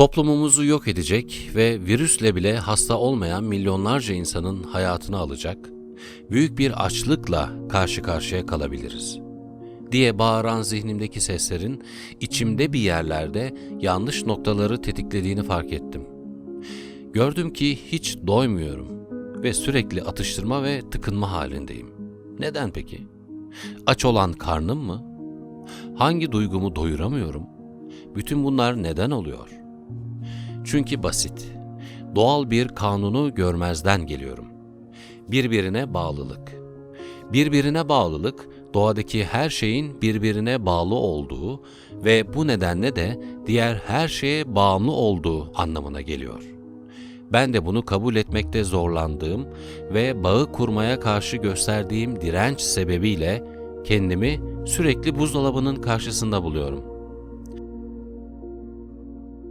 Toplumumuzu yok edecek ve virüsle bile hasta olmayan milyonlarca insanın hayatını alacak, büyük bir açlıkla karşı karşıya kalabiliriz. diye bağıran zihnimdeki seslerin içimde bir yerlerde yanlış noktaları tetiklediğini fark ettim. Gördüm ki hiç doymuyorum ve sürekli atıştırma ve tıkınma halindeyim. Neden peki? Aç olan karnım mı? Hangi duygumu doyuramıyorum? Bütün bunlar neden oluyor? Çünkü basit. Doğal bir kanunu görmezden geliyorum. Birbirine bağlılık. Birbirine bağlılık doğadaki her şeyin birbirine bağlı olduğu ve bu nedenle de diğer her şeye bağımlı olduğu anlamına geliyor. Ben de bunu kabul etmekte zorlandığım ve bağı kurmaya karşı gösterdiğim direnç sebebiyle kendimi sürekli buzdolabının karşısında buluyorum.